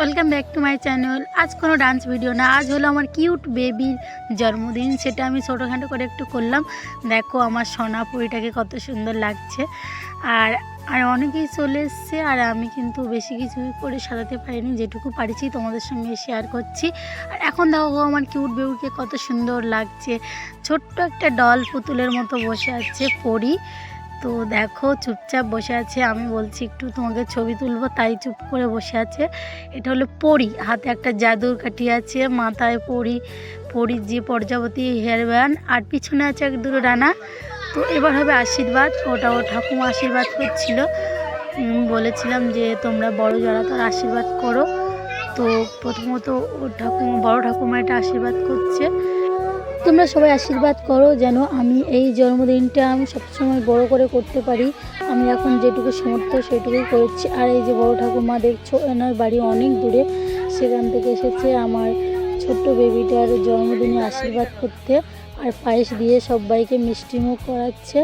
Welcome back to my channel. আজ কোনো dance video না, আজ হলো আমার কিউট বেবির জন্মদিন, সেটা আমি ছোটোখাটো করে একটু করলাম। দেখো আমার সোনা পুরিটাকে কত সুন্দর লাগছে। আর আর অনেকেই চলে এসছে, আর আমি কিন্তু বেশি কিছু করে সাজাতে পারিনি, যেটুকু পারিছি তোমাদের সঙ্গে শেয়ার করছি। আর এখন দেখো আমার কিউট বেবিকে কত সুন্দর লাগছে। ছোট্ট একটা ডল পুতুলের মতো বসে আছে পরি। তো দেখো, চুপচাপ বসে আছে। আমি বলছি, একটু তোমাকে ছবি তুলবো। তাই চুপ করে বসে আছে। এটা হলো পরি। হাতে একটা জাদুর কাঠি আছে, মাথায় পরি, পরির যে প্রজাপতি হেয়ার ব্যান্ড, আর পিছনে আছে এক দুটো ডানা। তো এবার হবে আশীর্বাদ। ওটা ও ঠাকুমা আশীর্বাদ করছিল। বলেছিলাম যে তোমরা বড় যারা তার আশীর্বাদ করো। তো প্রথমত ও ঠাকুমা, বড় ঠাকুমা এটা আশীর্বাদ করছে। তোমরা সবাই আশীর্বাদ করো যেন আমি এই জন্মদিনটা আমি সবসময় বড় করে করতে পারি। আমি এখন যেটুকু সমর্থ সেটুকুই করেছি। আর এই যে বড় ঠাকুমা দেখছ, এনার বাড়ি অনেক দূরে। সেখান থেকে এসেছে আমার ছোট্ট বেবিটার জন্মদিনে আশীর্বাদ করতে। আর পায়েস দিয়ে সবাইকে মিষ্টিমুখ করাচ্ছে।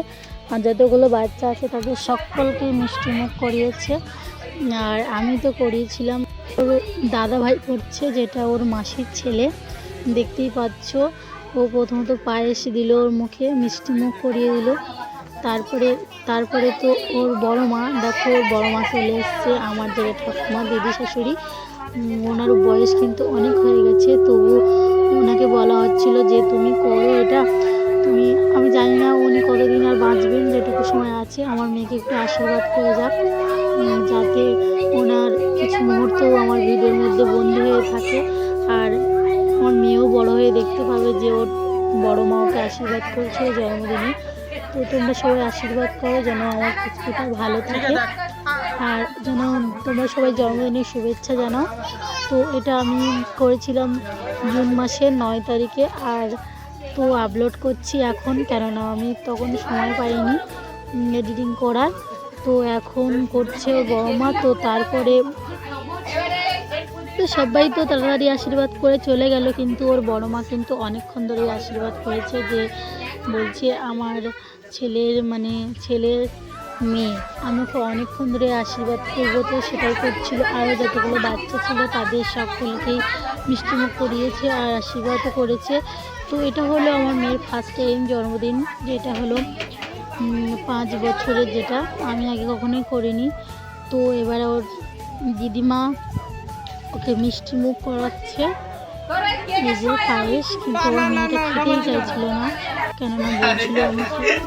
আর যতগুলো বাচ্চা আছে তাদের সকলকে মিষ্টিমুখ করিয়েছে। আর আমি তো করিয়েছিলাম। ওর দাদা ভাই করছে, যেটা ওর মাসির ছেলে। দেখতেই পাচ্ছ। ও প্রথমত পায়েস দিল ওর মুখে, মিষ্টি মুখ করিয়ে দিল। তারপরে তারপরে তো ওর বড় মা, দেখো ওর বড় মা চলে এসছে আমার যে ঠাকুমা দিদি শাশুড়ি। ওনার বয়স কিন্তু অনেক হয়ে গেছে, তবু ওনাকে বলা হচ্ছিল যে তুমি করো এটা। তুমি, আমি জানি না উনি কতদিন আর বাঁচবেন, যেটুকু সময় আছে, আমার মেয়েকে একটু আশীর্বাদ করে যাক। যাতে ওনার কিছু মুহূর্ত আমার ভিডিওর মধ্যে বন্দি হয়ে থাকে। আর আমার মেয়েও বড় হয়ে দেখতে পাবে যে ওর বড় মা ওকে আশীর্বাদ করছে জন্মদিনে। তো তোমরা সবাই আশীর্বাদ করো যেন আমার পুচকুটা ভালো থাকে। আর যেন তোমরা সবাই জন্মদিনের শুভেচ্ছা জানাও। তো এটা আমি করেছিলাম জুন মাসের নয় তারিখে আর তো আপলোড করছি এখন কেননা আমি তখন সময় পাইনি এডিটিং করার। তো এখন করছে বড় মা তো তারপরে সবাই তো তাড়াতাড়ি আশীর্বাদ করে চলে গেল, কিন্তু ওর বড় মা কিন্তু অনেকক্ষণ ধরে আশীর্বাদ করেছে যে বলছে আমার ছেলের মানে ছেলের মেয়ে আমাকে অনেকক্ষণ ধরে আশীর্বাদ করব, তো সেটাই করছিল। আরও যতগুলো বাচ্চা ছিল তাদের সকলকেই মিষ্টিমুখ করিয়েছে আর আশীর্বাদও করেছে। তো এটা হলো আমার মেয়ের ফার্স্ট টাইম জন্মদিন, যেটা হলো পাঁচ বছরের যেটা। আমি আগে কখনোই করিনি। তো এবার ওর দিদিমা ওকে মিষ্টি মুখ করাচ্ছে। নিজের পায়েস কিন্তু ওর মেয়েটা খেতেই চাইছিল না। কেননা বলছিল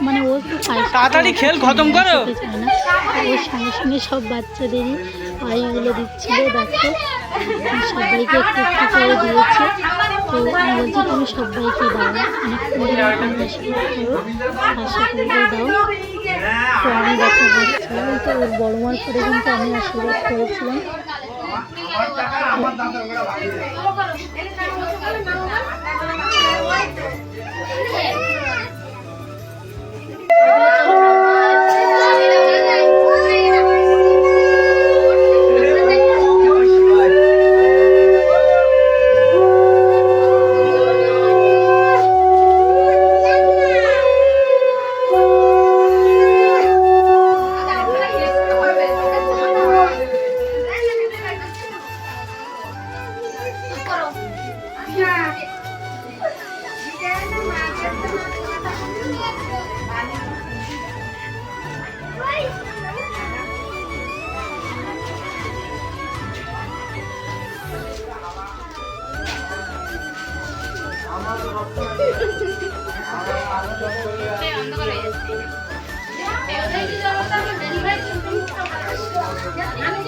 মানে ও একটু পায়েস তাড়াতাড়ি খেল খতম করো। না। আর ওর সঙ্গে সঙ্গে সব বাচ্চাদেরই পায়েসগুলো দিচ্ছিল দেখো। সবাইকে একটু একটু করে দিয়েছে। তো আমি বলছি তুমি সবাইকে দাও করো দাও। তো আমি দেখা তো ওর বড় মার পরে কিন্তু আমি আশীর্বাদ করেছিলাম। 我떡해아파트앞에서그 냥. দিদিমণি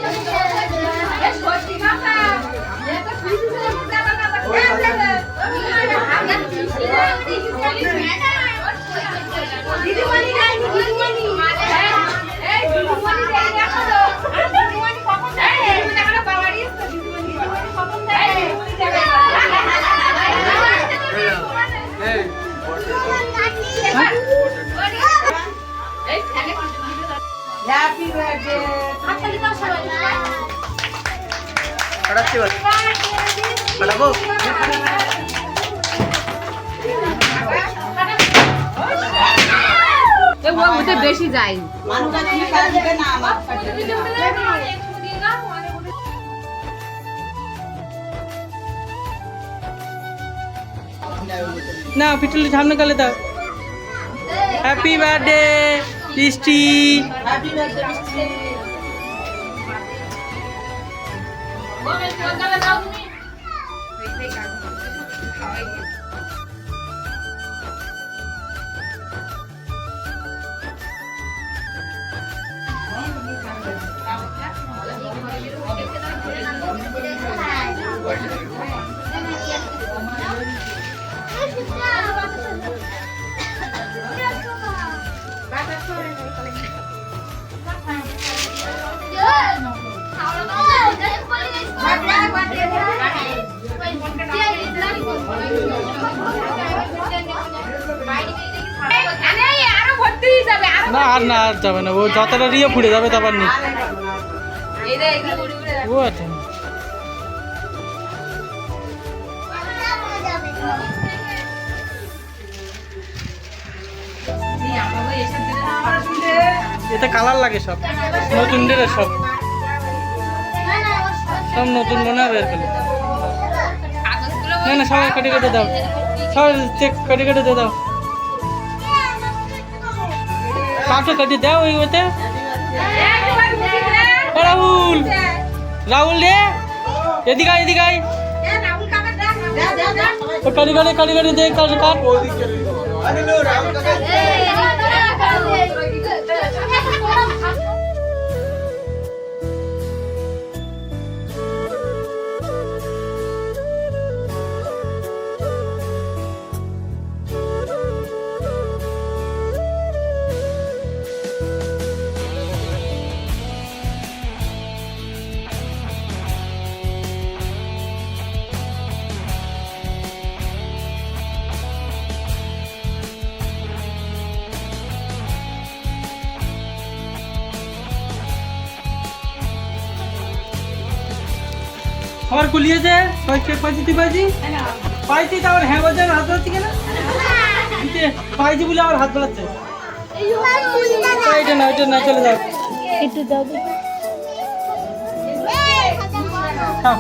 হ্যাপি বার্থডে হাততালি দাও সবাই পড়াচ্ছি বল পড়াবো এ ও উঠে বেশি যাই না আমার সামনে কালে দাও। হ্যাপি বার্থডে বৃষ্টি আরও ভর্তি না, আর না, আর যাবে না। ও যতটা রিয়ে ফুটে যাবে, তারপর নি। ও এতে কালার লাগে সব। নতুন ড্রেস সব। সব নতুন মনে হবে এরকম কাগজগুলো না না সবাই কেটে কেটে দাও সবাই চেক কেটে কেটে দিয়ে দাও কাকে কেটে দাও ওই ওতে রাহুল রাহুল রে এদিকে আয়, এদিকে কাটি কাটি কাটি কাটি দে কাট কাট সবাই চেক আবার গুলিয়েছে পাইছি পাইছি? পাইছি তো আবার হ্যাঁ বাজার হাত ধরাচ্ছে কেন? পাইছি বলে আবার হাত ধরাচ্ছে এটা না এটা না চলে যাও। একটু দাও। হ্যাঁ।